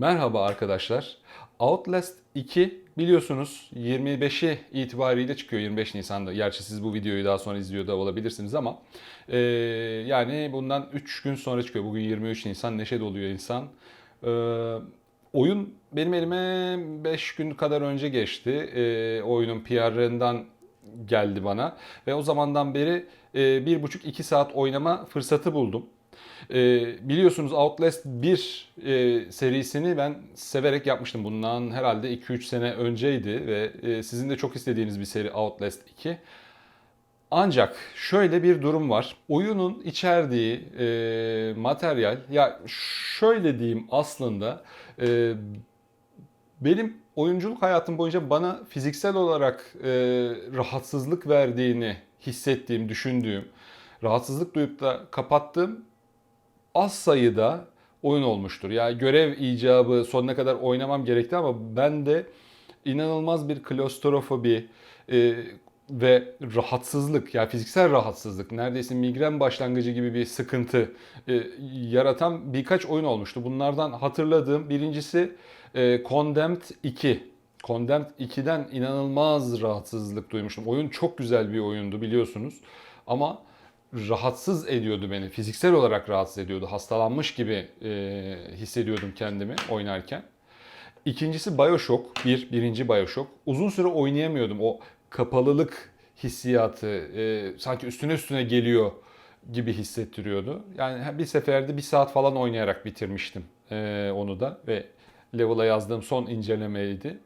Merhaba arkadaşlar. Outlast 2 biliyorsunuz 25'i itibariyle çıkıyor 25 Nisan'da. Gerçi siz bu videoyu daha sonra izliyor da olabilirsiniz ama e, yani bundan 3 gün sonra çıkıyor. Bugün 23 Nisan neşe doluyor insan. E, oyun benim elime 5 gün kadar önce geçti. E, oyunun PR'ından geldi bana ve o zamandan beri e, bir buçuk iki saat oynama fırsatı buldum. E, biliyorsunuz Outlast 1 e, serisini ben severek yapmıştım. Bundan herhalde 2-3 sene önceydi ve e, sizin de çok istediğiniz bir seri Outlast 2. Ancak şöyle bir durum var. Oyunun içerdiği e, materyal, ya şöyle diyeyim aslında e, benim oyunculuk hayatım boyunca bana fiziksel olarak e, rahatsızlık verdiğini hissettiğim, düşündüğüm, rahatsızlık duyup da kapattığım az sayıda oyun olmuştur. Yani görev icabı sonuna kadar oynamam gerekti ama ben de inanılmaz bir klostrofobi e, ve rahatsızlık yani fiziksel rahatsızlık neredeyse migren başlangıcı gibi bir sıkıntı e, yaratan birkaç oyun olmuştu. Bunlardan hatırladığım birincisi e, Condemned 2. Condemned 2'den inanılmaz rahatsızlık duymuştum. Oyun çok güzel bir oyundu biliyorsunuz. Ama rahatsız ediyordu beni. Fiziksel olarak rahatsız ediyordu. Hastalanmış gibi e, hissediyordum kendimi oynarken. İkincisi Bioshock. Bir, birinci Bioshock. Uzun süre oynayamıyordum. O kapalılık hissiyatı e, sanki üstüne üstüne geliyor gibi hissettiriyordu. Yani bir seferde bir saat falan oynayarak bitirmiştim e, onu da ve level'a yazdığım son incelemeydi.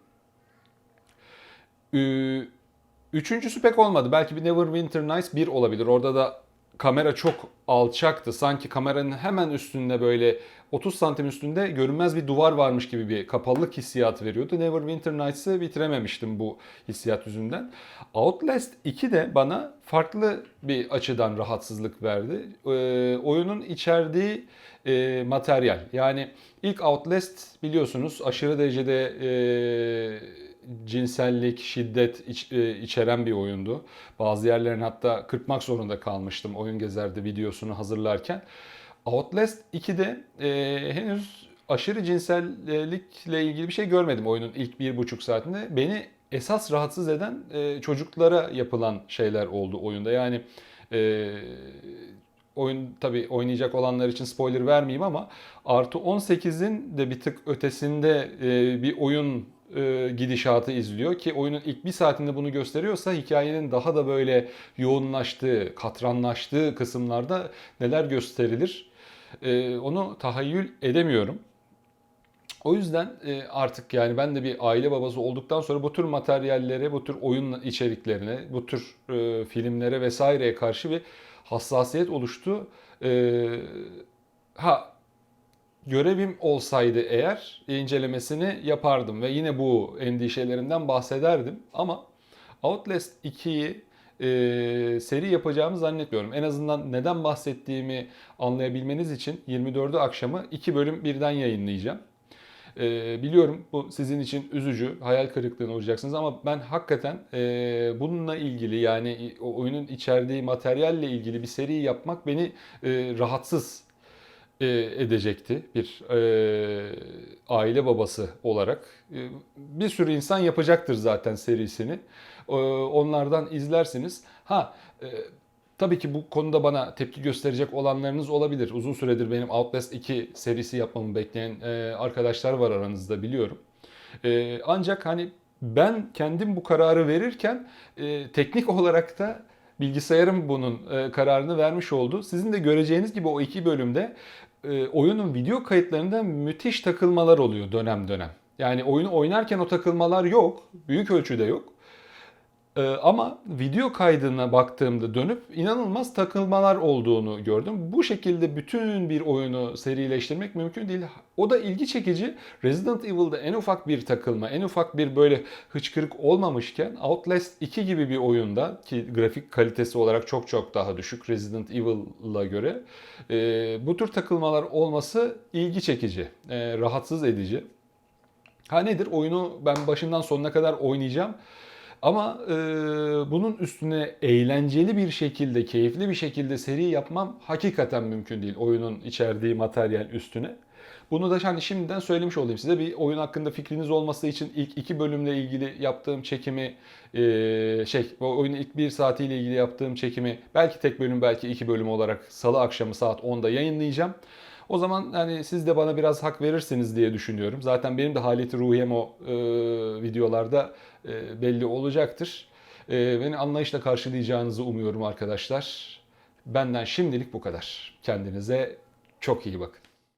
Üçüncüsü pek olmadı. Belki bir Neverwinter Nights 1 olabilir. Orada da kamera çok alçaktı. Sanki kameranın hemen üstünde böyle 30 santim üstünde görünmez bir duvar varmış gibi bir kapalılık hissiyatı veriyordu. Neverwinter Nights'ı bitirememiştim bu hissiyat yüzünden. Outlast 2 de bana farklı bir açıdan rahatsızlık verdi. Ee, oyunun içerdiği e, materyal. Yani ilk Outlast biliyorsunuz aşırı derecede e, cinsellik, şiddet iç, e, içeren bir oyundu. Bazı yerlerin hatta kırpmak zorunda kalmıştım oyun gezerde videosunu hazırlarken. Outlast 2'de e, henüz aşırı cinsellikle ilgili bir şey görmedim oyunun ilk bir buçuk saatinde. Beni esas rahatsız eden e, çocuklara yapılan şeyler oldu oyunda. Yani e, oyun tabi oynayacak olanlar için spoiler vermeyeyim ama artı 18'in de bir tık ötesinde e, bir oyun e, gidişatı izliyor ki oyunun ilk bir saatinde bunu gösteriyorsa hikayenin daha da böyle yoğunlaştığı, katranlaştığı kısımlarda neler gösterilir e, onu tahayyül edemiyorum. O yüzden e, artık yani ben de bir aile babası olduktan sonra bu tür materyallere, bu tür oyun içeriklerine, bu tür e, filmlere vesaireye karşı bir hassasiyet oluştu. E, ha görevim olsaydı eğer incelemesini yapardım ve yine bu endişelerimden bahsederdim. Ama Outlast 2'yi e, seri yapacağımı zannetmiyorum. En azından neden bahsettiğimi anlayabilmeniz için 24'ü akşamı 2 bölüm birden yayınlayacağım. E, biliyorum bu sizin için üzücü, hayal kırıklığına uğrayacaksınız ama ben hakikaten e, bununla ilgili yani o oyunun içerdiği materyalle ilgili bir seri yapmak beni e, rahatsız e, edecekti bir e, aile babası olarak. E, bir sürü insan yapacaktır zaten serisini. E, onlardan izlersiniz. Ha e, tabii ki bu konuda bana tepki gösterecek olanlarınız olabilir. Uzun süredir benim Outlast 2 serisi yapmamı bekleyen e, arkadaşlar var aranızda biliyorum. E, ancak hani ben kendim bu kararı verirken e, teknik olarak da bilgisayarım bunun e, kararını vermiş oldu. Sizin de göreceğiniz gibi o iki bölümde e, oyunun video kayıtlarında müthiş takılmalar oluyor dönem dönem. Yani oyunu oynarken o takılmalar yok. Büyük ölçüde yok. Ee, ama video kaydına baktığımda dönüp inanılmaz takılmalar olduğunu gördüm. Bu şekilde bütün bir oyunu serileştirmek mümkün değil. O da ilgi çekici. Resident Evil'da en ufak bir takılma, en ufak bir böyle hıçkırık olmamışken Outlast 2 gibi bir oyunda ki grafik kalitesi olarak çok çok daha düşük Resident Evil'a göre e, bu tür takılmalar olması ilgi çekici, e, rahatsız edici. Ha nedir? Oyunu ben başından sonuna kadar oynayacağım. Ama e, bunun üstüne eğlenceli bir şekilde, keyifli bir şekilde seri yapmam hakikaten mümkün değil oyunun içerdiği materyal üstüne. Bunu da hani şimdiden söylemiş olayım size. Bir oyun hakkında fikriniz olması için ilk iki bölümle ilgili yaptığım çekimi e, şey oyunun ilk bir saatiyle ilgili yaptığım çekimi belki tek bölüm belki iki bölüm olarak salı akşamı saat 10'da yayınlayacağım. O zaman hani siz de bana biraz hak verirsiniz diye düşünüyorum. Zaten benim de haleti ruhiyem o e, videolarda e, belli olacaktır. E, beni anlayışla karşılayacağınızı umuyorum arkadaşlar. Benden şimdilik bu kadar. Kendinize çok iyi bakın.